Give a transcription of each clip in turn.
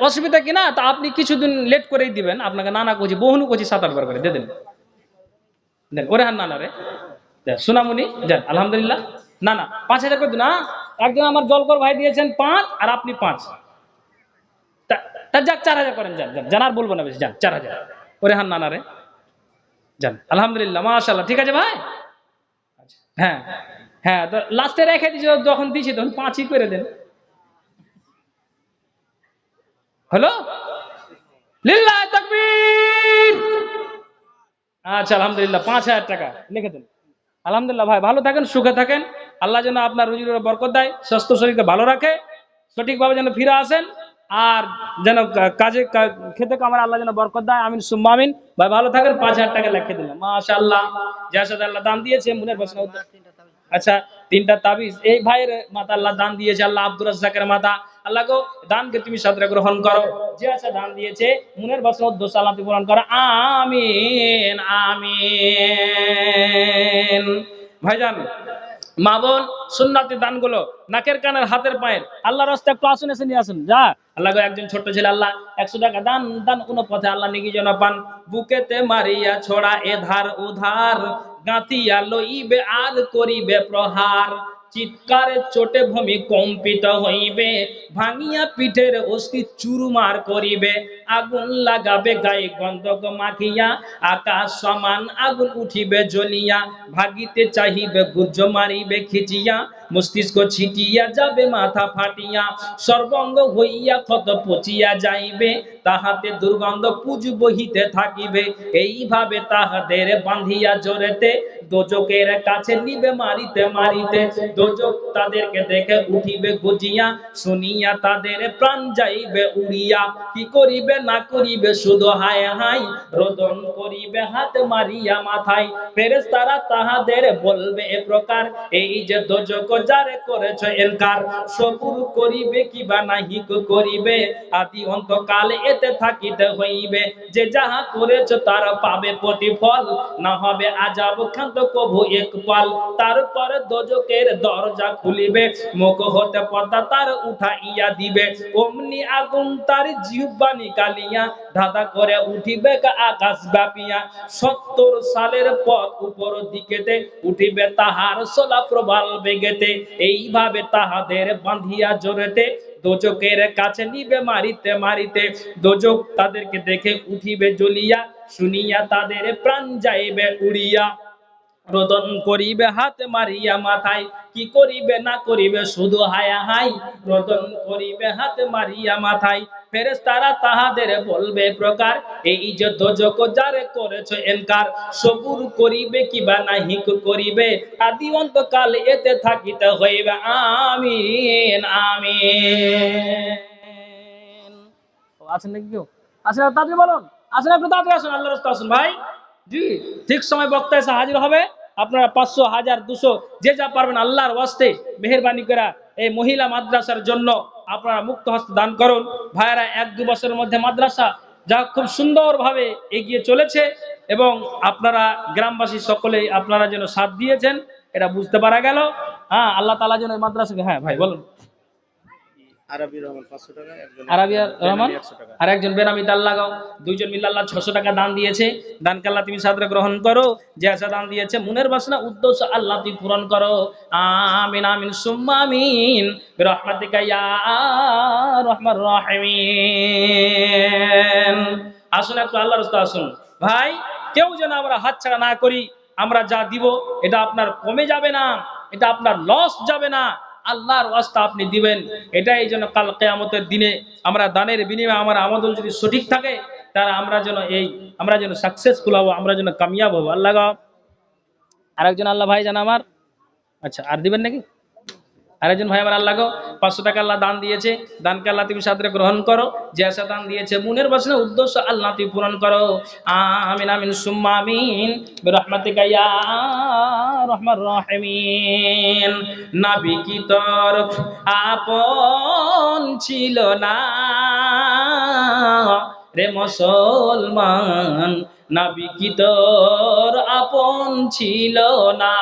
অসুবিধা কি না? তা আপনি কিছুদিন লেট করেই দিবেন। আপনাকে নানা কচি বহুনু কচি সাত আটবার করে দিয়ে দেন। দেন ওরে হান নানা রে। দেন, সোনামণি যান আলহামদুলিল্লাহ। না না পাঁচ হাজার করে না একজন আমার জলকর ভাই দিয়েছেন পাঁচ আর আপনি পাঁচ। তা- তা যাক চার হাজার করেন যান যান যান আর বলব না বেশি যান চার হাজার। ওরে হান নানা রে। যান আলহামদুলিল্লাহ মাশাল্লাহ ঠিক আছে ভাই? আচ্ছা, হ্যাঁ হ্যাঁ তো লাস্টে রেখে দিয়েছি যখন দিয়েছি তখন পাঁচই করে দেন। হলো? লিল্লাহ তাকবীর। আচ্ছা আলহামদুলিল্লাহ, পাঁচ হাজার টাকা, লিখে দেন। আলহামদুলিল্লাহ, ভাই, ভালো থাকেন, সুখে থাকেন। আল্লাহ যেন আপনার রুজির বরকত দেয়, স্বাস্থ্য শরীরকে ভালো রাখে, সঠিকভাবে যেন ফিরে আসেন, আর যেন কাজে খেতে কামার আল্লাহ যেন বরকত দেয়, আমিন সুম্মা আমিন। ভাই, ভালো থাকেন, পাঁচ হাজার টাকা লিখে দিলাম। মাশাআল্লাহ, যার সাথে আল্লাহ দান দিয়েছে, মনের প্রশ্ন আচ্ছা তিনটা তাবিজ। এই ভাইয়ের মাথা আল্লাহ দান দিয়েছে, আল্লাহ আব্দুর রাজ্জাকের মাথা আল্লাহ গো, দানকে তুমি সাদরে গ্রহণ করো। যে আছে দান দিয়েছে, মুনের বছর উদ্দেশ্য আল্লাহ পূরণ করো। আমিন আমিন। ভাইজান মা বোন, সুন্নাতি দানগুলো নাকের কানের হাতের পায়ের। আল্লাহ রাস্তা একটু আসুন, এসে নিয়ে আসুন। যা। আল্লাহ একজন ছোট্ট ছেলে, আল্লাহ একশো টাকা দান দান কোনো পথে আল্লাহ নিকি যেন পান। বুকেতে মারিয়া ছোড়া এধার উধার গাঁথিয়া লইবে, আর করিবে প্রহার। চিৎকারে চোটে ভূমি কম্পিত হইবে, ভাঙিয়া পিঠের অস্থি চুরমার করিবে। আগুন লাগাবে, গায়ে গন্ধক মাখিয়া, আকাশ সমান আগুন উঠিবে, জ্বলিয়া, ভাগিতে চাহিবে গুর্জ মারিবে, খিচিয়া, মস্তিষ্ক ছিটিয়া যাবে, মাথা ফাটিয়া, সর্বঙ্গ হইয়া ক্ষত পচিয়া যাইবে, তাহাতে দুর্গন্ধ পুজ বহিতে থাকিবে, এইভাবে তাহাদের বাঁধিয়া জোরেতে দোজকের কাছে নিবে, মারিতে মারিতে দোজক তাদেরকে দেখে উঠিবে, গজিয়া, শুনিয়া তাদের প্রাণ যাইবে, উড়িয়া, কি করিবে না করিবে, শুধু হায় হাই রোদন করিবে হাত মারিয়া মাথায়। ফেরেশতারা তাহাদের বলবে, এ প্রকার এই যে দোজক যারে করেছ এনকার, সবুর করিবে কিবা নাহি করিবে? আদি অন্তকাল এতে থাকিতে হইবে। যে যাহা করেছ তার পাবে প্রতিফল, না হবে আজাব খান্ত কভু এক পাল। তারপরে দোজকের দরজা খুলিবে, মুখ হতে পর্দা তার উঠাইয়া দিবে। অমনি আগুন তার জিহ্বা নিকালিয়া ধাঁধা করে উঠিবে আকাশ ব্যাপিয়া সত্তর সালের পথ উপর দিকেতে উঠিবে তাহার সোলা প্রবাল বেগেতে এইভাবে তাহাদের বাঁধিয়া জোরেতে দোজকের কাছে নিবে মারিতে মারিতে। দোজক তাদেরকে দেখে উঠিবে জ্বলিয়া, শুনিয়া তাদের প্রাণ যাইবে উড়িয়া। রোদন করিবে হাত মারিয়া মাথায়। কি করিবে না করিবে শুধু হায়া হাই রোদন করিবে হাত মারিয়া মাথায়। ফেরেশতারা তাহাদের বলবে, প্রকার এই যে দোজক যারে করেছ এনকার? সবুর করিবে কিবা নাহি করিবে? আদি অন্তকাল এতে থাকিতে হইবে। আমিন আমিন। আছেন নাকি কেউ? আছেন তাড়াতাড়ি বলুন। আসেন একটু তাড়াতাড়ি আসুন আল্লাহ রাস্তা আসুন ভাই। জি, ঠিক সময় বক্তা এসে হাজির হবে। আপনারা পাঁচশো, হাজার, দুশো, যে যা পারবেন আল্লাহর ওয়াস্তে মেহরবানি করা এই মহিলা মাদ্রাসার জন্য আপনারা মুক্ত হস্ত দান করুন। ভাইয়েরা, এক দু বছরের মধ্যে মাদ্রাসা যা খুব সুন্দরভাবে এগিয়ে চলেছে এবং আপনারা গ্রামবাসী সকলেই আপনারা যেন সাথ দিয়েছেন, এটা বুঝতে পারা গেল। হ্যাঁ আল্লাহ তালা যেন এই মাদ্রাসাকে হ্যাঁ ভাই, বলুন। আরবি রহমান পাঁচশো টাকা একজন আরাবিয়া রহমান? একশো টাকা। আর একজন বেনামি দাল লাগাও। দুইজন মিলে আল্লাহ ছশো টাকা দান দিয়েছে। দান কাল্লা তুমি সাদরে গ্রহণ করো। যে দান দিয়েছে মনের বাসনা উদ্দেশ্য আল্লাহ তুমি পূরণ করো। আমিন আমিন সুম্মা রহমাতিকা ইয়া রহমান রহিমিন আসুন একটু আল্লাহর রাস্তা আসুন। ভাই কেউ যেন আমরা হাতছাড়া না করি আমরা যা দিব এটা আপনার কমে যাবে না। এটা আপনার লস যাবে না। আল্লাহর ওয়াস্তা আপনি দিবেন। এটাই যেন কাল কেয়ামতের দিনে আমরা দানের বিনিময়ে আমার আমদল যদি সঠিক থাকে তারা আমরা যেন এই, আমরা যেন সাকসেসফুল হব, আমরা যেন কামিয়াব হব। আল্লাহ। আরেকজন আল্লাহ ভাই জান আমার? আচ্ছা আর দিবেন নাকি? আরেকজন ভাই আমার আল্লাহ পাঁচশো টাকা আল্লাহ দান দিয়েছে। দানকে আল্লাহ তুমি সাদরে গ্রহণ করো। যে দান দিয়েছে, মনের বাসনা, উদ্দেশ্য আল্লাহ তুমি পূরণ করো। আমিন আমিন, সুম্মা আমিন। বিরহমাতিকা ইয়া রহমান রহিমিন। নাবি কি তোর আপন ছিল না রে মুসলমান? নাবি আপন ছিল না।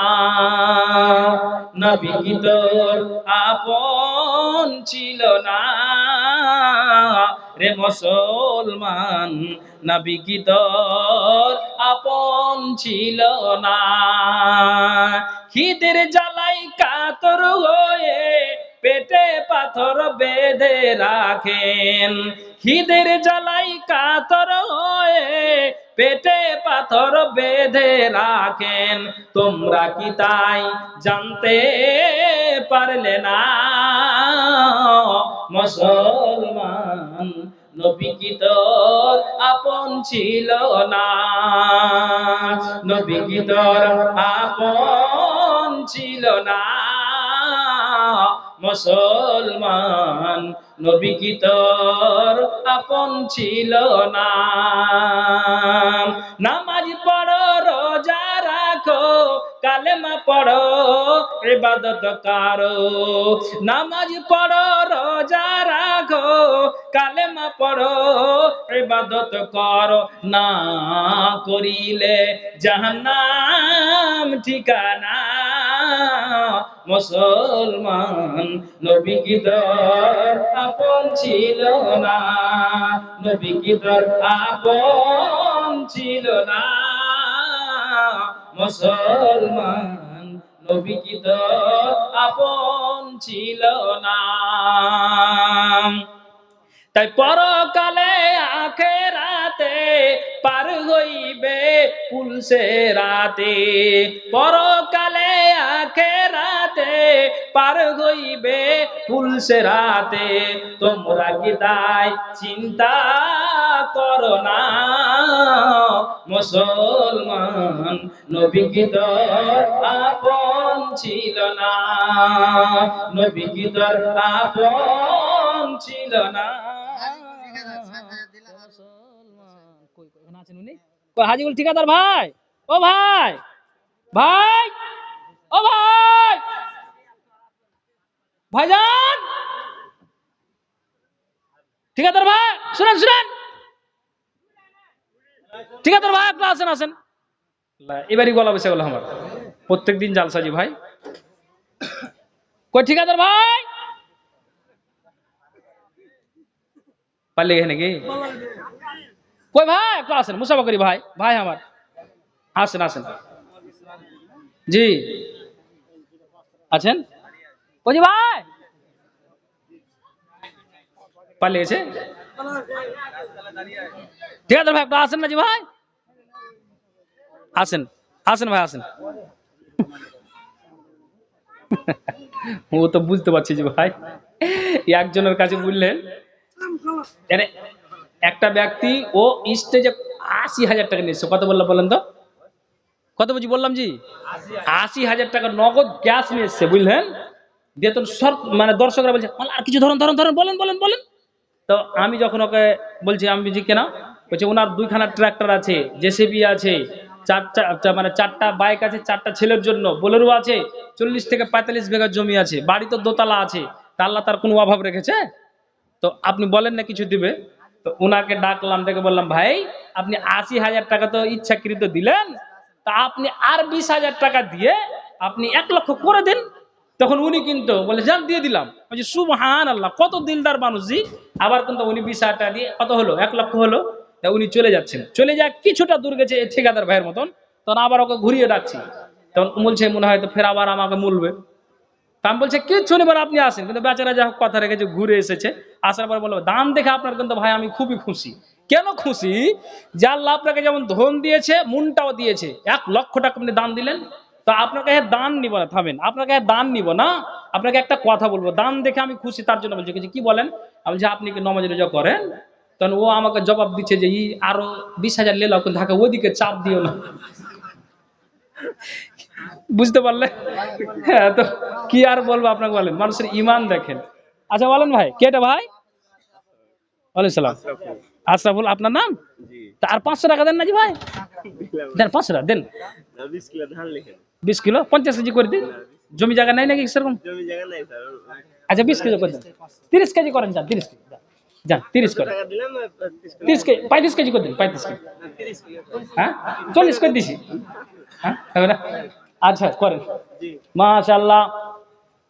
নাবি আপন ছিল না। রে মুসলমান নবী আপন ছিল না। খিদের জ্বালাই কাতর হয়ে পেটে পাথর বেঁধে রাখেন। খিদের জ্বালাই কাতর হয়ে পেটে পাথর বেঁধে রাখেন। তোমরা কি তাই জানতে পারলে না? মুসলমান, নবী কি তোর আপন ছিল না? নবী কি তোর আপন ছিল না? মুসলমান নবী কি তোর আপন ছিল না? নামাজ পড়ো রোজা রাখো কালেমা পড়ো ইবাদত করো। নামাজ পড়ো, রোজা রাখো, কালেমা পড়ো, ইবাদত করো। না করিলে জাহান্নাম ঠিকানা মুসলমান নবী কি তোর আপন ছিল না। নবী কি তোর আপন ছিল না। মুসলমান কি আপন ছিল না। তাই পরকালে আখেরাতে পার হইবে পুলসে রাতে। পরকালে আখেরাতে পার হইবে পুলসে রাতে। তোমরা কি তাই চিন্তা করো না? মুসলমান নবী কি তোর আপন ছিল না। নবী কি ছিল না। হাজিগুল ঠিকাদার ভাই? ও ভাই ভাই, ও ভাই। ভাইজান। ঠিকাদার ভাই, শুনেন শুনেন। ঠিকাদার ভাই আপনি আসেন আসেন এবারই গলা বেসে গেল আমার। প্রত্যেক দিন জালসাজি ভাই। কই ঠিকাদার ভাই পারলে গেছে নাকি কই ভাই একটু আসেন মুসাফা করি ভাই ভাই আমার আসেন আসেন জি আছেন ওই যে ভাই পালিয়ে গেছে ঠিক আছে ভাই একটু আসেন না জি ভাই আসেন আসেন ভাই আসেন ও তো বুঝতে পারছি যে ভাই একজনের কাছে বললেন একটা ব্যক্তি, ও স্টেজে আশি হাজার টাকা নিচ্ছে কত বললাম বলেন তো? কত বুঝি বললাম জি? আশি হাজার টাকা নগদ গ্যাস নিয়ে এসছে বুঝলেন? দিয়ে তো সর মানে দর্শকরা বলছে "মাল আর কিছু ধরুন ধরুন ধরুন, বলেন বলেন বলেন। তো আমি যখন ওকে বলছি, আমি বুঝি কেন? বলছে, ওনার দুইখানা ট্র্যাক্টর আছে জেসিবি আছে চার চা- চা- মানে চারটা বাইক আছে, চারটা ছেলের জন্য। বোলেরো আছে, চল্লিশ থেকে পঁয়তাল্লিশ বিঘা জমি আছে, বাড়ি তো দোতলা আছে। তা আল্লাহ তার কোনো অভাব রেখেছে? তো আপনি বলেন না কিছু দিবে। তো ওনাকে ডাকলাম ডেকে বললাম, ভাই, আপনি আশি হাজার টাকা তো ইচ্ছাকৃত দিলেন। তা আপনি আর বিশ হাজার টাকা দিয়ে আপনি এক লক্ষ করে দিন। তখন উনি কিন্তু বলে যান দিয়ে দিলাম। বলছি সুবহান আল্লাহ কত দিলদার মানুষ জি আবার কিন্তু উনি বিশ হাজার টাকা দিয়ে, কত হলো? এক লক্ষ হলো। তা উনি চলে যাচ্ছেন। চলে যা কিছুটা দূর গেছে ঠিকাদার ভাইয়ের মতন, তখন আবার ওকে ঘুরিয়ে ডাকছি। তখন বলছে মনে হয় তো ফের আবার আমাকে মূলবে। তা আমি বলছে, কিচ্ছু নেবার আপনি আসেন। কিন্তু বেচারা যা কথা রেখেছে ঘুরে এসেছে। আসার পর বলল, দাম দেখে আপনার কিন্তু ভাই আমি খুবই খুশি। কেন খুশি? যে আল্লাহ আপনাকে যেমন ধন দিয়েছে, মনটাও দিয়েছে। এক লক্ষ টাকা আপনি দান দিলেন। তো আপনাকে দান নিব না, থামেন। আপনাকে দান নিব না। আপনাকে একটা কথা বলব, দান দেখে আমি খুশি, তার জন্য বলছি। কি বলেন? আমি যে আপনি কি নমাজ রোজা করেন? তখন ও আমাকে জবাব দিচ্ছে যে ই আরও বিশ হাজার লেলো কিন্তু তাকে ওদিকে চাপ দিও না। বুঝতে পারলে? হ্যাঁ তো কি আর বলব আপনাকে বলেন? মানুষের ইমান দেখেন। আচ্ছা বলেন ভাই কেটা ভাই? সালাম। আশরাফুল আপনার নাম? আর পাঁচশো টাকা দেন না জি ভাই? দেন পাঁচশো টাকা দেন। বিশ কিলো পঞ্চাশ কেজি করে দিন। জমি জায়গা নাই নাকি সেরকম? আচ্ছা বিশ কেজি করে দেন। তিরিশ কেজি করেন যান তিরিশ কেজি। যান, তিরিশ দিলাম তিরিশ কেজি পঁয়ত্রিশ কেজি করে দিন পঁয়ত্রিশ কেজি। হ্যাঁ? চল্লিশ করে দিছি। হ্যাঁ? আচ্ছা করেন। মাশাল্লাহ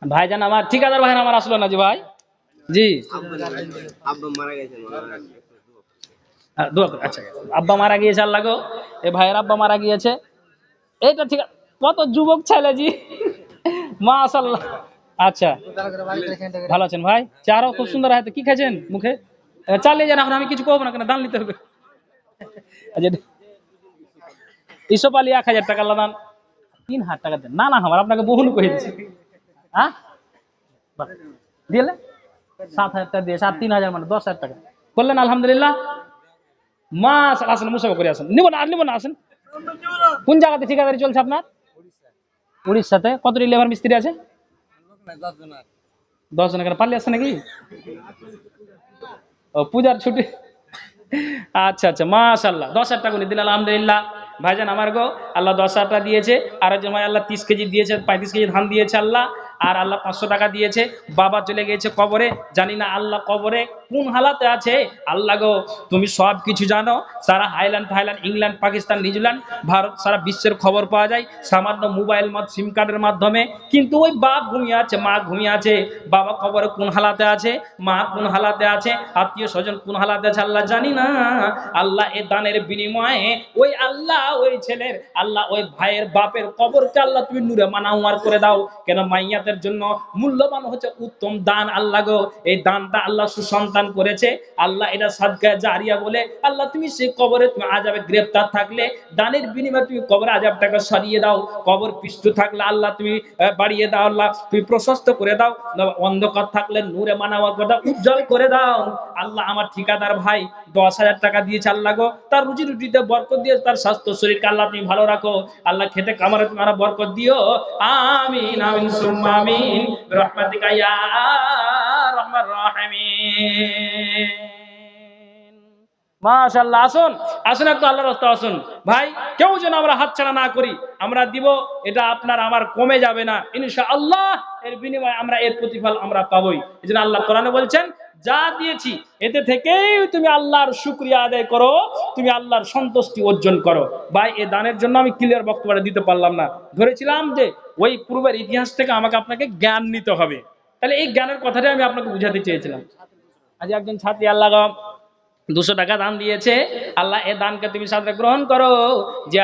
ভাইজান আমার ঠিকাদার ভাইয়ের আমার আসলো না জি ভাই? জি। আচ্ছা। আব্বা মারা গিয়েছে আল্লাহ গো। এ ভাইয়ের আব্বা মারা গিয়েছে। এইটা ঠিক কত যুবক ছেলে জি। মাশাল্লাহ আচ্ছা। ভালো আছেন ভাই? চারও খুব সুন্দর আছে কি খাইছেন মুখে? চালিয়ে যান, এখন আমি কিছু করব না কেন, দান নিতে হবে। আচ্ছা ইসব আলী এক হাজার টাকা লাদান তিন হাজার টাকা দেন। না না, আমার আপনাকে বহুন দিচ্ছি হ্যাঁ? দিলে সাত হাজার টাকা দিয়েছে, আর তিন হাজার মানে দশ হাজার টাকা। বললেন, আলহামদুলিল্লাহ। মাস আসেন মুসাফা করে আসেন। নিব না, আর নিব না, আসেন। কোন জায়গাতে ঠিকাদারি চলছে আপনার? উড়িষ্যাতে। কতটি লেবার মিস্ত্রি আছে? দশ জন এখানে পাল্লি আছে নাকি? ও, পূজার ছুটি। আচ্ছা আচ্ছা মাশাল্লাহ দশ হাজার টাকা দিলেন, আলহামদুলিল্লাহ। ভাইজান আমার গো, আল্লাহ দশ হাজার টাকা দিয়েছে। আর একজন ভাই আল্লাহ তিরিশ কেজি দিয়েছে, পঁয়ত্রিশ কেজি ধান দিয়েছে আল্লাহ। আর আল্লাহ পাঁচশো টাকা দিয়েছে। বাবা চলে গিয়েছে কবরে, জানি না আল্লাহ কবরে কোন হালাতে আছে? আল্লাহ গো, তুমি সব কিছু জানো। সারা Highland, Thailand, England, Pakistan, New Zealand, Bharat, সারা বিশ্বের খবর পাওয়া যায়। সামান্য মোবাইল সিম কার্ডের মাধ্যমে। কিন্তু ওই বাপ ঘুমিয়ে আছে, মা ঘুমিয়ে আছে। বাবা কবরে কোন হালাতে আছে? মা কোন হালাতে আছে? আত্মীয় স্বজন কোন হালাতে আছে? আল্লাহ জানি না। আল্লাহ এ দানের বিনিময়ে ওই আল্লাহ, ওই ছেলের, আল্লাহ ওই ভাইয়ের বাপের কবরকে আল্লাহ তুমি নূরে মানাউমার করে দাও। কেন মাইয়াদের জন্য মূল্যবান হচ্ছে উত্তম দান আল্লাহ গো। এই দানটা আল্লাহ সুসন্তান করেছে। আল্লাহ এটা সাদকা জারিয়া বলে, আল্লাহ, তুমি সেই কবরে তুমি আজাবে গ্রেফতার থাকলে, দানের বিনিময়ে তুমি কবরে আজাবটাকে সরিয়ে দাও, কবর পৃষ্ঠ থাকলে আল্লাহ তুমি বাড়িয়ে দাও, আল্লাহ তুমি প্রশস্ত করে দাও অন্ধকার থাকলে নূরে মানাওয়া করে দাও, উজ্জ্বল করে দাও। আল্লাহ আমার ঠিকাদার ভাই, দশ হাজার টাকা দিয়েছে আল্লাহ গো। তার রুজি রুটিতে বরকত দিয়ে তার স্বাস্থ্য শরীরকে আল্লাহ তুমি ভালো রাখো। আল্লাহ খেতে কামারে তোমার বরকত দিও। আমিন আমিন, সুম্মা, আমিন। রহমাতিকা ইয়া রহমান মাশাআল্লাহ, আসুন। আসুন একটু আল্লাহর রাস্তা, আসুন। ভাই, কেউ যেন আমরা হাতছাড়া না করি, আমরা দিব, এটা আপনার আমার কমে যাবে না। ইনশাআল্লাহ, এর বিনিময়ে আমরা এর প্রতিফল আমরা পাবোই। এজন্য আল্লাহ কোরআনে বলছেন, যা দিয়েছি, এতে থেকেই তুমি আল্লাহর শুকরিয়া আদায় করো, তুমি আল্লাহর সন্তুষ্টি অর্জন করো। ভাই, এ দানের জন্য আমি ক্লিয়ার বক্তব্য দিতে পারলাম না। ধরেছিলাম যে, ওই পূর্বের ইতিহাস থেকে আমাকে আপনাকে জ্ঞান নিতে হবে। তাহলে এই জ্ঞানের কথাটা আমি আপনাকে বুঝাতে চেয়েছিলাম। আজ একজন ছাত্রী আল্লাহ দুশো টাকা দান দিয়েছে। আল্লাহ এ দানকে তুমি সাথে গ্রহণ করো। যে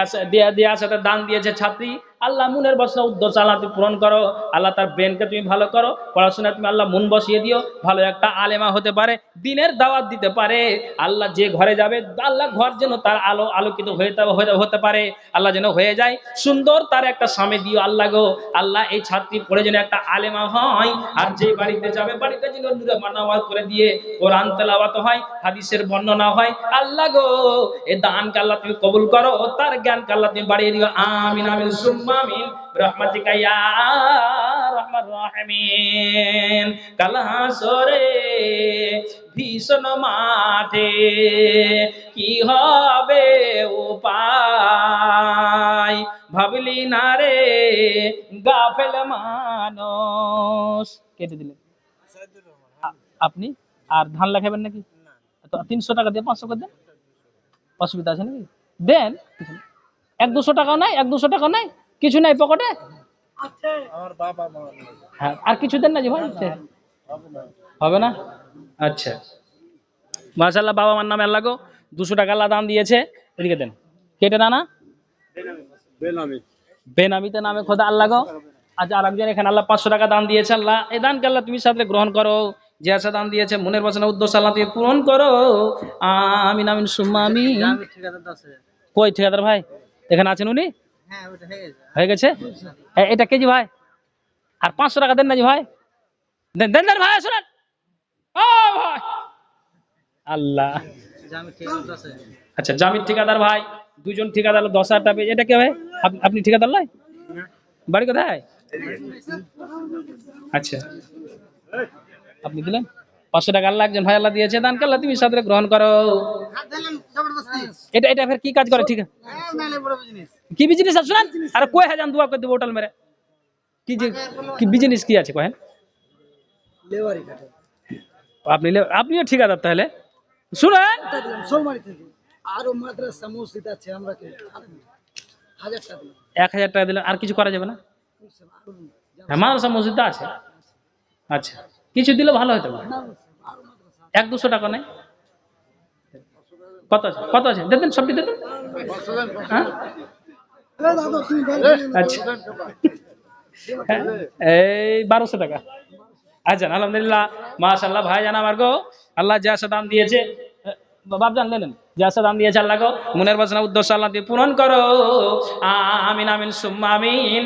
দেয়া সাথে দান দিয়েছে ছাত্রী। আল্লাহ মনের বসনা উদ্দেশ্য আল্লাহ তুমি পূরণ করো। আল্লাহ তার ব্রেনকে তুমি ভালো করো। পড়াশোনা তুমি আল্লাহ মন বসিয়ে দিও। ভালো একটা আলেমা হতে পারে, দিনের দাওয়াত দিতে পারে। আল্লাহ যে ঘরে যাবে, আল্লাহ ঘর যেন তার আলো আলোকিত হয়ে হতে পারে। আল্লাহ যেন হয়ে যায়। সুন্দর তার একটা স্বামী দিও আল্লাহ গো। আল্লাহ এই ছাত্রী পড়ে যেন একটা আলেমা হয়। আর যে বাড়িতে যাবে, বাড়িতে যেন নূরে মানাওয়ার করে দিয়ে কোরআন তেলাওয়াত হয়, হাদিসের বর্ণনা হয়। আল্লাহ গো, এ দানকে আল্লাহ তুমি কবুল করো। তার জ্ঞানকে আল্লাহ তুমি বাড়িয়ে দিও। আমিন আমিন। সুম্মা রহমাতিকা ইয়া রহমান রাহিমিন। কালাসরে ভীষণ মাঠে কি হবে উপায়? ভাবলি না রে, গাফেল মানুষ। কেটে দিলেন। আপনি আর ধান লাগাবেন নাকি? তিনশো টাকা দিয়ে পাঁচশো করে দেন। অসুবিধা আছে নাকি? দেন। এক দুশো টাকা নাই, এক দুশো টাকা নাই। কিছু নাই পকেটে? হ্যাঁ আর কিছু দেন না যে ভাই? হবে না। আচ্ছা। মাশাল্লাহ বাবা আমার নামে আল্লাহ গো দুশো টাকা আল্লাহ দাম দিয়েছে। এদিকে দেন। কেটে না না বেনামিতে নামে খোদা আল্লাহ গো। আজ আর একজন এখানে আল্লাহ পাঁচশো টাকা দান দিয়েছে আল্লাহ। এই দানকে আল্লাহ তুমি সাথে গ্রহণ করো? যে আশা দান দিয়েছে মনের বাসনা উদ্দেশ্য আল্লাহ তুমি পূরণ করো। আমিন আমিন সুম্মা আমিন। কই ঠিকাদার ভাই? এখানে আছেন উনি? হয়ে গেছে। এটা কেজি ভাই? আর পাঁচশো টাকা দেন না জি ভাই? দেন দেন দেন ভাই শোনেন। ও ভাই। আল্লাহ। আচ্ছা জামির ঠিকাদার ভাই দুজন ঠিকাদার দশ হাজার টাকা এটা কে ভাই আপনি ঠিকাদার নয় বাড়ি কোথায়? আচ্ছা। আপনি দিলেন? পাঁচশো টাকা আল্লাহ একজন ভাই আল্লাহ দিয়েছে দান আল্লাহ তুমি সাথে গ্রহণ করো। এটা এটা ফের কি কাজ করে? ঠিক আছে। কি বিজনেস আছে শুনেন? আরে কয় হাজার দুয়া করে দেবো হোটেল মেরে। কি যে কি বিজনেস কি আছে কহেন? আপনি আপনিও ঠিকাদার তাহলে। শুনেন। সোলমারি আরও মাদ্রাসা মসজিদ আছে আমরা হাজার টাকা দিলাম। এক হাজার টাকা দিলে আর কিছু করা যাবে না? হ্যাঁ মাদ্রাসা মসজিদ আছে। আচ্ছা। কিছু দিলে ভালো হতো। এক দুশো টাকা নেই। কত আছে? কত আছে? দেবেন সবটি দেবেন হ্যাঁ? আচ্ছা। হ্যাঁ, এই বারোশো টাকা। আচ্ছা আলহামদুলিল্লাহ ভাই জান আল্লাহ দাম দিয়েছে দাম দিয়েছে আল্লাহ গো দিয়ে পূরণ করো। আমিন আমিন আমিন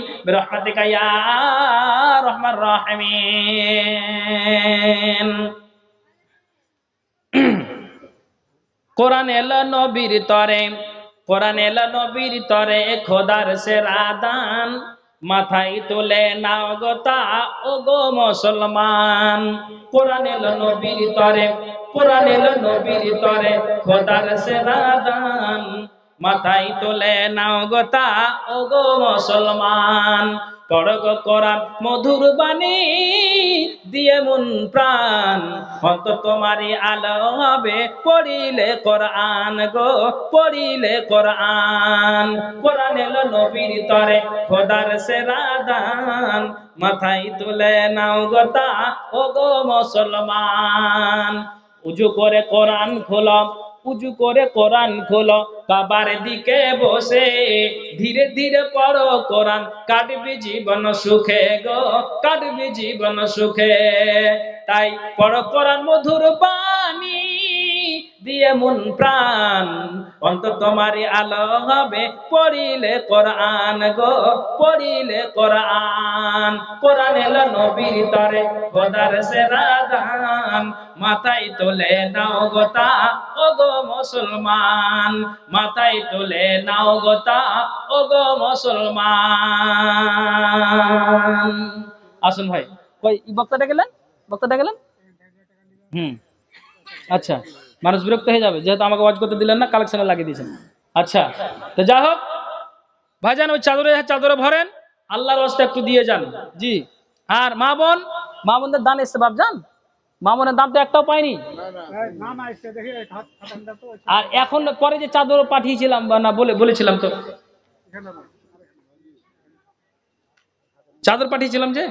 রহমান রাহিমিন। কোরআন এলো নবীর তরে, কোরআন এলো নবীর তরে, খোদার সেরা দান মাথায় তুলে নাও গোতা ও গো মুসলমান। কোরআন এলো নবীর তরে, কোরআন এলো নবীর তরে, খোদার সেরা দান মাথায় তুলে নাও গোতা ও গো মুসলমান। পড় গো কোরআন মধুর বাণী দিয়ে মন প্রাণ। অন্ত তোমারই আলো হবে পড়িলে কোরআন গো, পড়িলে কোরআন। কোরআন এলো নবীর তরে, খোদার সেরা দান। মাথায় তুলে নাও গোতা ও গো মুসলমান। উজু করে কোরআন খোলো উজু করে কোরআন খোলো, বাবার দিকে বসে ধীরে ধীরে পড়ো কোরআন। কাটবি জীবন সুখে গো, কাটবি জীবন সুখে। তাই পড়ো কোরআন মধুর বাণী দিয়ে মন প্রাণ। অন্ত তোমারই আলো হবে পড়িলে কোরআন গো পড়িলে কোরআন। কোরআন এলো নবীর তরে খোদার সেরা দান। মাথায় তোলে নাও গোতা ও গো মুসলমান। মাথায় তোলে নাও গোতা ও গো মুসলমান। আসুন ভাই। কই বক্তাটা গেলেন? বক্তাটা গেলেন? হুম। আচ্ছা। মানুষ বিরক্ত হয়ে যাবে, যেহেতু আমাকে ওয়াজ করতে দিলেন না কালেকশনে লাগিয়ে দিয়েছেন। আচ্ছা তো যা হোক, ভাইজান, ওই চাদরে চাদরে ভরেন, আল্লাহর রাস্তা একটু দিয়ে যান। জি, আর মা বোন, মা বোনদের দান এসছে বাপ তো একটাও পাইনি। আর এখন পরে যে চাদর পাঠিয়েছিলাম না, বলে, বলেছিলাম তো। চাদর পাঠিয়েছিলাম যে?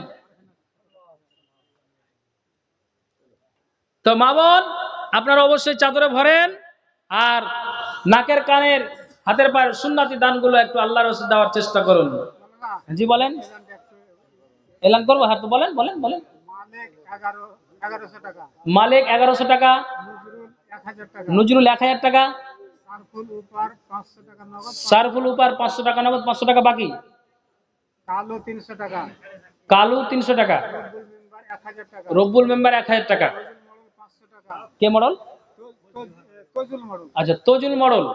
তো মা বোন আপনারা অবশ্যই চাদরে ভরেন আর নাকের কানের হাতের পায়ের সুন্নাতি দানগুলো একটু আল্লাহর রসে দেওয়ার চেষ্টা করুন। জি বলেন। এলান করব হ্যাঁ তো বলেন বলেন বলেন। মালিক এগারোশো টাকা। নজরুল এক হাজার টাকা। সারফুল উপার পাঁচশো টাকা নগদ। পাঁচশো টাকা বাকি। কালো তিনশো টাকা। কালু তিনশো টাকা। রব্বুল মেম্বার এক হাজার টাকা। কে মডল? আচ্ছা তজুল মডল।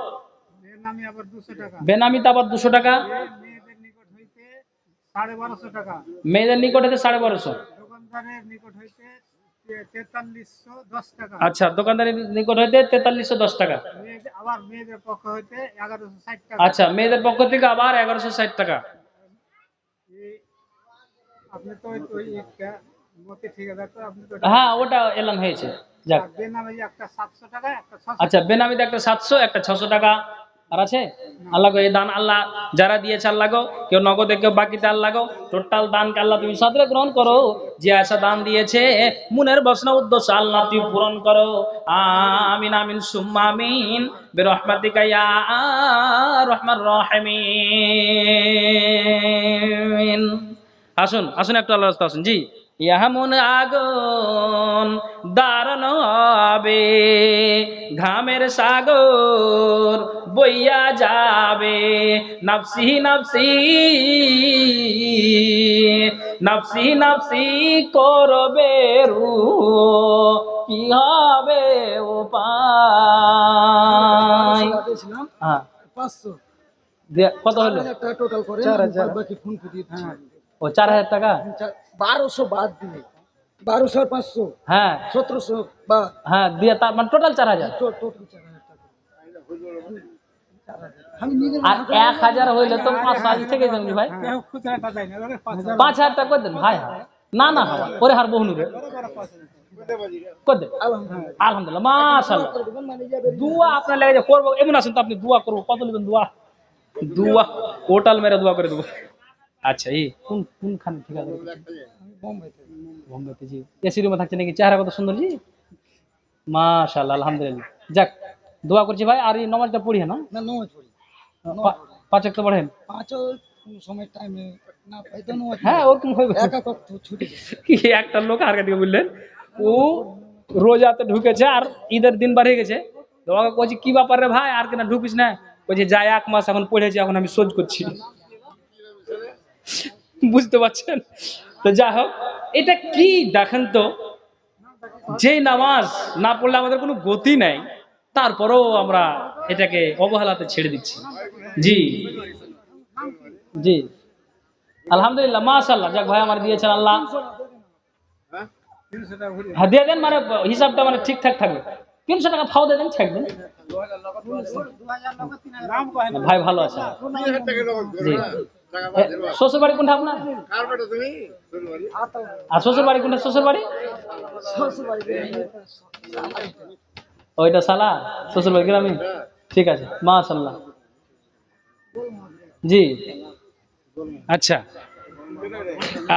বেনামিতে আবার দুশো টাকা। মেয়েদের নিকট হইতে সাড়ে বারোশো আচ্ছা দোকানদারের নিকট হইতে তেতাল্লিশশো দশ টাকা। মেয়েদের আবার মেয়েদের পক্ষ হইতে এগারোশো ষাট টাকা। আচ্ছা মেয়েদের পক্ষ থেকে আবার এগারোশো ষাট টাকা। আপনি তো হ্যাঁ ওটা এলান হয়েছে। যাক। আচ্ছা বেনামিতে একটা সাতশো একটা ছশো টাকা। আর আছে? আল্লাহ এই দান আল্লাহ যারা দিয়েছে আল্লাহ গো কেউ নগদে কেউ বাকিতে আল্লাহ গো টোটাল দানকে আল্লাহ তুমি সাদরে গ্রহণ করো। যে আশা দান দিয়েছে মুনের বসনা উদ্দেশ্য আল্লাহ তুমি পূরণ করো। আমিন আমিন সুম্মা আমিন। বিরহমাতিকা ইয়া রহমান রহিমিন। আসুন আসুন একটু আল্লাহ রাস্তা আসুন। জি। ইয়ামুন আগুন দারণ হবে ঘামের সাগর বইয়া যাবে। নাফসি নাফসি নাফসি নাফসি করবে রু কি হবে উপায় দিয়েছিলাম হ্যাঁ। কত হলো? টোটাল করে বাকি ফোন। ও চার হাজার টাকা চার- বারোশো বাদ দিয়ে বারোশো আর পাঁচশো হ্যাঁ সতেরোশো বা হ্যাঁ দিয়ে তার মানে টোটাল চার হাজার টোটাল চার হাজার টাকা আমি নিজের আর এক হাজার হইলে তো পাঁচশো আগে থেকে দেন ভাই কেউ খুচরাটা দেয় না ওরে পাঁচ হাজার পাঁচ হাজার টাকা করে দেন ভাই না না হাওয়া ওরে হার বহু নুরে করে দেন আলহামদুলিল্লাহ আলহামদুলিল্লাহ মাশাল্লাহ করে দেবেন, মানে যাবে দুয়া আপনার লেগে যে করব এমন আছেন তো আপনি দোয়া করব কত নেবেন দোয়া দোয়া কোটাল মেরে দোয়া করে দেবো আচ্ছা এই কোন কোনখানে বোম্বেতে জি। এসি রুমে থাকছে নাকি? চেহারা কত সুন্দর জি? মাশাআল্লাহ আলহামদুলিল্লাহ। যাক দোয়া করছি ভাই আর এই নমাজটা পড়ি না না নমাজ পড়ি। পাঁচ একটা পড়েন? কোনো সময় টাইমে না পাই তো পড়ি। হ্যাঁ ওরকম হবে একা কত ছুটি কি একটা লোক আর দিকে বললেন? ও রোজাতে ঢুকেছে আর ঈদের দিন বার হয়ে গেছে। ওকে কইছি কি ব্যাপার রে ভাই আর কেনা ঢুকিস না? কইছে যাই এক মাস এখন পড়েছি এখন আমি সোজ করছি। বুঝতে পারছেন? তো যা হোক, এটা কি দেখেন তো, যেই নামাজ না পড়লে আমাদের কোনো গতি নাই, তারপরেও আমরা এটাকে অবহেলাতে ছেড়ে দিচ্ছি। জি। জি। আলহামদুলিল্লাহ মাশাল্লাহ যাক ভাই, আমার দিয়েছেন আল্লাহ। হ্যাঁ দিয়ে দেন মানে হিসাবটা মানে ঠিকঠাক থাকবে। তিনশো টাকা ফাও দিয়ে দেন, ছেড়ে দেন। নাম কয় না ভাই, ভালো আছে। শ্বশুর বাড়ি কোনটা আপনার? আর শ্বশুর বাড়ি কোনটা? শ্বশুর বাড়ি ওইটা সালা শ্বশুর বাড়ি গ্রামে? ঠিক আছে মাশাল্লাহ জি। আচ্ছা।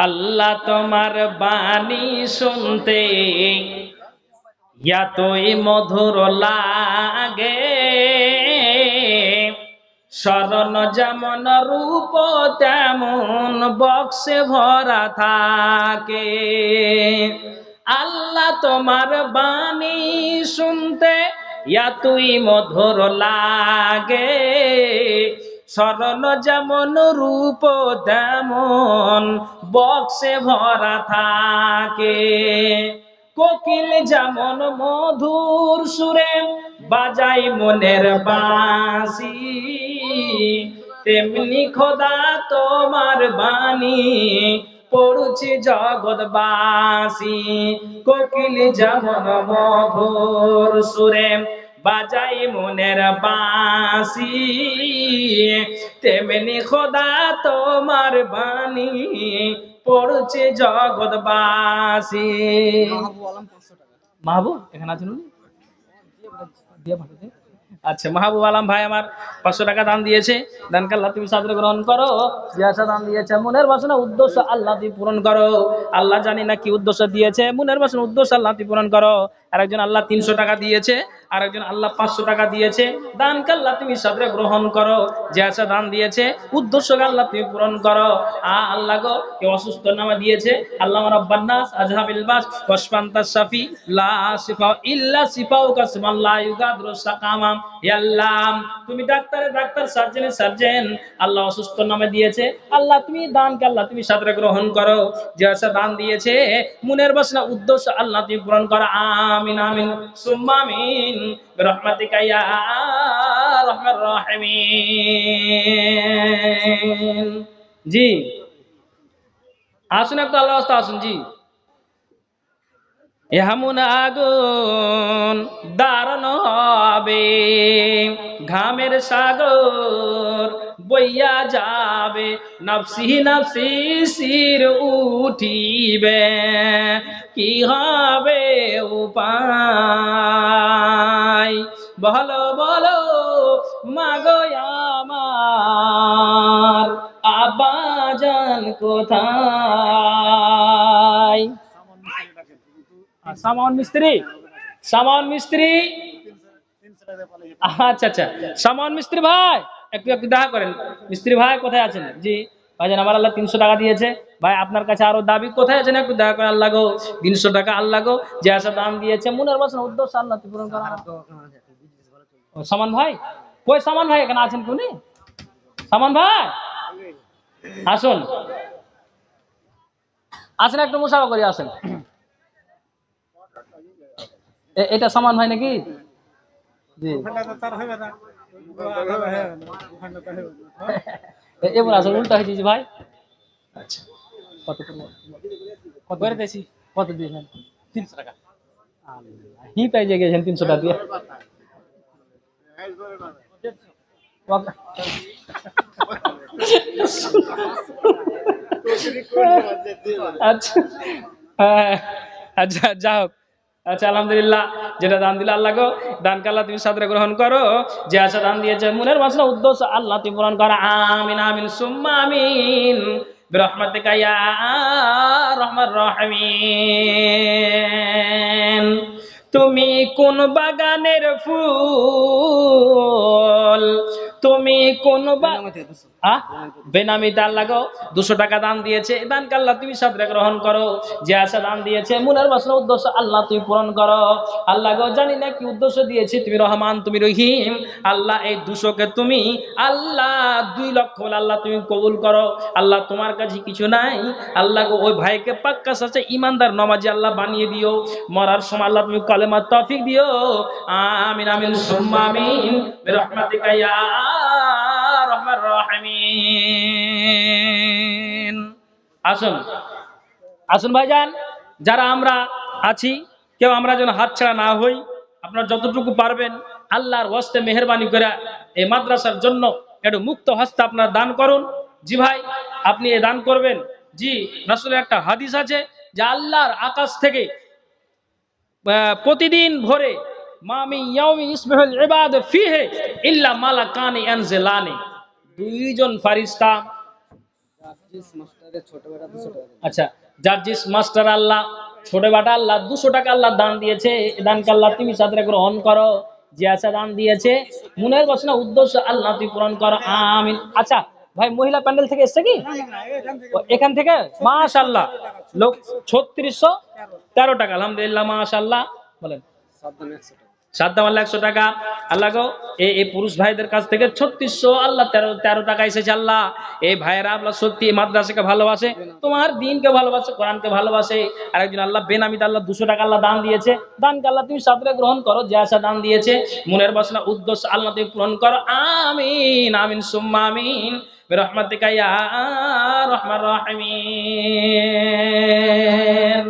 আল্লাহ তোমার বাণী শুনতে এতই মধুর লাগে। স্মরণ যেমন রূপ, তেমন বক্সে ভরা থাকে। আল্লাহ তোমার বাণী শুনতে ইয়া তুই মধুর লাগে। স্মরণ যেমন রূপ, তেমন বক্সে ভরা থাকে। কোকিল যেমন মধুর সুরে বাজাই মনের বাঁশি। তেমনি খোদা তোমার বাণী পড়ছে জগৎবাসী কোকিল যেমন মধুর সুরে বাজাই মনের বাঁশি। তেমনি খোদা তোমার বাণী পড়ছে জগৎবাসী মাহবুব এখানে আছেন উনি? আচ্ছা মাহবুব আলম ভাই আমার পাঁচশো টাকা দান দিয়েছে। দানকে আল্লাহ তুমি সাদরে গ্রহণ করো। জিয়াসা দান দিয়েছে। মনের বাসনা উদ্দেশ্য আল্লাহ তুমি পূরণ করো। আল্লাহ জানি না কি উদ্দেশ্য দিয়েছে। মনের বাসনা উদ্দেশ্য আল্লাহ তুমি পূরণ করো। আরেকজন আল্লাহ তিনশো টাকা দিয়েছে। আরেকজন আল্লাহ পাঁচশো টাকা দিয়েছে দানকে আল্লাহ তুমি সাদরে গ্রহণ করো। জিয়াসা দান দিয়েছে উদ্দেশ্যকে আল্লাহ তুমি পূরণ করো। আ, আল্লাহ গো, কেউ অসুস্থ নামা দিয়েছে আল্লাহ রাব্বান্নাস শিফা ইল্লা আল্লাহ, তুমি ডাক্তারে, ডাক্তার, সার্জেনে, সার্জেন। আল্লাহ অসুস্থ নামে দিয়েছে, আল্লাহ তুমি দানকে আল্লাহ তুমি সাদরে গ্রহণ করো। যে আশা দান দিয়েছে, মনের বাসনা, উদ্দেশ্য আল্লাহ তুমি পূরণ করো। আমিন আমিন। সুম্মা আমিন। জি। আসুন একটু আল্লাহ আসুন, জি। এমন আগুন দারণ হবে ঘামের সাগর বইয়া যাবে, নফসি নফসি সির উঠিবে। কি হবে উপায়? বলো বলো, মাগো আমার, আব্বাজান কোথায়? সামান মিস্ত্রি সামান মিস্ত্রি। আচ্ছা আচ্ছা সামান মিস্ত্রি ভাই, একটু একটু দেখা করেন। মিস্ত্রি ভাই কোথায় আছেন? জি, ভাইজান, আমার আল্লাহ তিনশো টাকা দিয়েছে। ভাই, আপনার কাছে আরও দাবি কোথায় আছেন একটু দেখা করেন, আল্লাহ তিনশো টাকা আল্লাহ গো, যে আসা দাম দিয়েছে, মনের বাসন উদ্দেশ্য আল্লাহ পূরণ করা। সামান ভাই? কই সামান ভাই, এখানে আছেন কোনি সামান ভাই? আসুন। আসেন, একটু মুসাফা করি, আসেন। এটা সামান ভাই নাকি? জি। না না না এবার আসলে উল্টা হয়েছে ভাই। আচ্ছা। কত? কত করে দিয়েছি। কত দিয়েছেন? তিনশো টাকা। হি পাই যে গেছেন তিনশো টাকা দিয়ে। আচ্ছা হ্যাঁ, আচ্ছা যা হোক। আচ্ছা আলহামদুলিল্লাহ যেটা দান দিলে আল্লাহ গো দান আল্লাহ তুমি সাদরে গ্রহণ করো। যে আশা দান দিয়েছে মনের বাসনা উদ্দেশ্য আল্লাহ তুমি পূরণ করো। আমিন আমিন সুম্মা আমিন। برحمتك يا ارحم الراحمين তুমি কোন বাগানের ফুল তুমি কোন বা- আহ? বেনামিতে আল্লাহ দুশো টাকা দান দিয়েছে। এই দানকে আল্লাহ তুমি সাদরে গ্রহণ করো। যে আশা দান দিয়েছে মনের বাসনা উদ্দেশ্য আল্লাহ তুমি পূরণ করো। আল্লাহ গো জানি না কি উদ্দেশ্য দিয়েছে তুমি রহমান তুমি রহিম। আল্লাহ এই দুশোকে তুমি আল্লাহ দুই লক্ষ আল্লাহ তুমি কবুল করো। আল্লাহ তোমার কাছে কিছু নাই। আল্লাহ গো ওই ভাইকে পাক্কা সাথে ইমানদার নমাজি আল্লাহ বানিয়ে দিও। মরার সময় আল্লাহ তুমি কলেমার তৌফিক দিও। আমিন আমিন সুম্মা আমিন। বিরহমাতিকা ইয়া আসুন। আসুন ভাইজান, যারা আমরা আছি, কেউ আমরা যেন হাতছাড়া না হই যতটুকু পারবেন আল্লাহর ওয়াস্তে মেহরবানি করে এই মাদ্রাসার জন্য একটু মুক্ত হস্তে আপনারা দান করুন। জি ভাই, আপনি এ দান করবেন। জি, রাসূলের একটা হাদিস আছে যে আল্লাহর আকাশ থেকে প্রতিদিন ভোরে দুইজন ফারিস্তা আচ্ছা জাজিস মাস্টার আল্লাহ ছোট বাটা আল্লাহ দুশো টাকা আল্লাহ দান দিয়েছে। এ দানকে আল্লাহ তুমি সাদরে গ্রহণ করো যে আশা দান দিয়েছে। মনের বাসনা উদ্দেশ্য আল্লাহ তুমি পূরণ করো। আমিন। আচ্ছা ভাই মহিলা প্যান্ডেল থেকে এসছে কি? এখান থেকে। মাশাল্লাহ লোক ছত্রিশশো তেরো টাকা। আলহামদুলিল্লাহ মাশাল্লাহ বলেন। দাম আল্লাহ একশো টাকা। আল্লাহ পুরুষ ভাইদের কাছ থেকে আল্লাহ তেরো টাকা বেনামিতে আল্লাহ আল্লাহ করো দান দিয়েছে। মনের বাসনা, উদ্দেশ্য আল্লাহ তুমি পূরণ করো। আমিন আমিন, সুম্মা আমিন। রাহিমিন।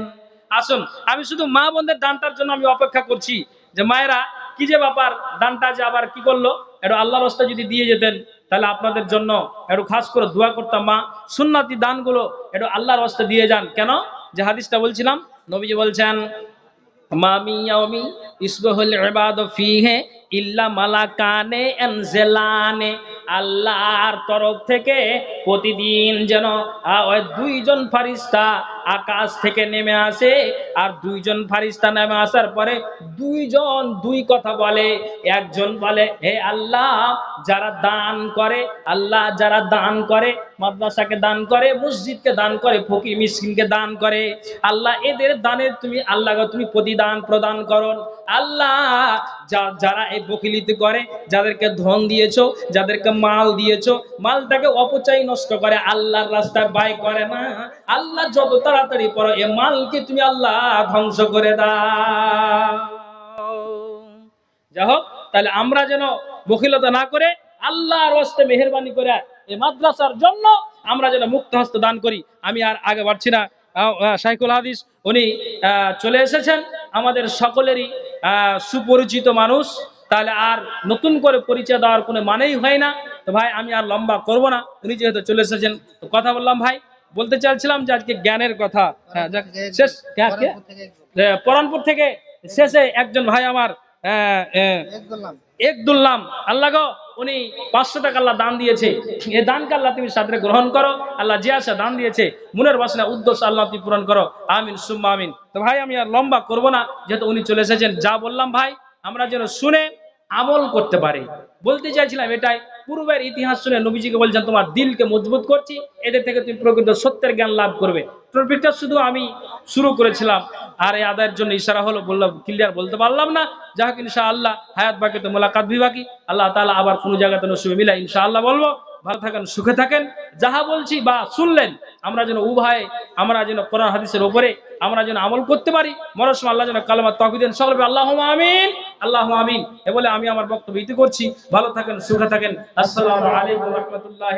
আসুন, আমি শুধু মা বোনদের দানটার জন্য আমি অপেক্ষা করছি। যে মায়েরা, কি যে ব্যাপার? দানটা যে আবার কি করল? একটু আল্লাহ রস্তা যদি দিয়ে যেতেন, তাহলে আপনাদের জন্য একটু খাস করে দোয়া করতাম, মা। সুন্নাতি দানগুলো একটু আল্লাহর রস্তা দিয়ে যান। কেন? যে হাদিসটা বলছিলাম, নবীজি বলছেন মামি ইল্লা মালাকানে আল্লাহর তরফ থেকে প্রতিদিন যেন দুইজন ফারিস্তা আকাশ থেকে নেমে আসে আর দুইজন ফারিস্তা নেমে আসার পরে দুইজন দুই কথা বলে। একজন বলে, হে আল্লাহ, যারা দান করে, আল্লাহ যারা দান করে, মাদ্রাসাকে দান করে, মসজিদকে দান করে, ফকির মিসকিনকে দান করে, আল্লাহ এদের দানের তুমি আল্লাহ তুমি প্রতিদান প্রদান করো। আল্লাহ যারা এই বকিলিতে করে, যাদেরকে ধন দিয়েছ, যাদেরকে মাল দিয়েছ, মালটাকে অপচয় নষ্ট করে, আল্লাহর রাস্তায় ব্যয় করে না। আল্লাহ যত তাড়াতাড়ি পড়ো এ মালকে তুমি আল্লাহ ধ্বংস করে দাও। যাই হোক তাহলে আমরা যেন বকিলতা না করে আল্লাহর হস্তে মেহরবানি করে এই মাদ্রাসার জন্য আমরা যেন মুক্ত হস্ত দান করি। আমি আর আগে বাড়ছি না। আহ, হাদিস উনি চলে এসেছেন। আমাদের সকলেরই সুপরিচিত মানুষ। তাহলে আর নতুন করে পরিচয় দেওয়ার কোনো মানেই হয় না। তো ভাই আমি আর লম্বা করব না। উনি যেহেতু চলে এসেছেন কথা বললাম ভাই। বলতে চাইছিলাম যে আজকে জ্ঞানের কথা। হ্যাঁ শেষ? পরানপুর থেকে শেষে একজন ভাই আমার আহ, একদুল্লাম। আল্লাহ গো উনি পাঁচশো টাকা আল্লাহ দান দিয়েছে। এই দানকে আল্লাহ তুমি সাথে গ্রহণ করো আল্লাহ যে আশা দান দিয়েছে মনের বাসনা উদ্দেশ্য আল্লাহ তুমি পূরণ করো। আমিন সুম্মা আমিন। তো ভাই আমি আর লম্বা করব না যেহেতু উনি চলে এসেছেন যা বললাম ভাই আমরা যেন শুনে আমল করতে পারে। বলতে চাইছিলাম এটাই। পূর্বের ইতিহাস শুনে নবীজিকে বলছেন, তোমার দিলকে মজবুত করছি, এদের থেকে তুমি প্রকৃত সত্যের জ্ঞান লাভ করবে। টপিকটা শুধু আমি শুরু করেছিলাম। আর এই আদায়ের জন্য ইশারা হলো, বললাম, ক্লিয়ার বলতে পারলাম না। যাক ইনশা আল্লাহ হায়াত বাকি, তো মোলাকাত বিভাগী আল্লাহ তালা আবার কোনো জায়গাতে নসিবে মিলা ইনশা আল্লাহ বলব। ভালো থাকেন, সুখে থাকেন, যাহা বলছি বা শুনলেন, আমরা যেন উভয়, আমরা যেন কোরআন হাদিসের উপরে, আমরা যেন আমল করতে পারি। মরসম আল্লাহ যেন কালামা তহবিদ দেন, সকলে আল্লাহ আমিন আল্লাহ আমিন। এ বলে আমি আমার বক্তব্য ইতি করছি। ভালো থাকেন, সুখে থাকেন। আসসালামু আলাইকুম রহমতুল্লাহ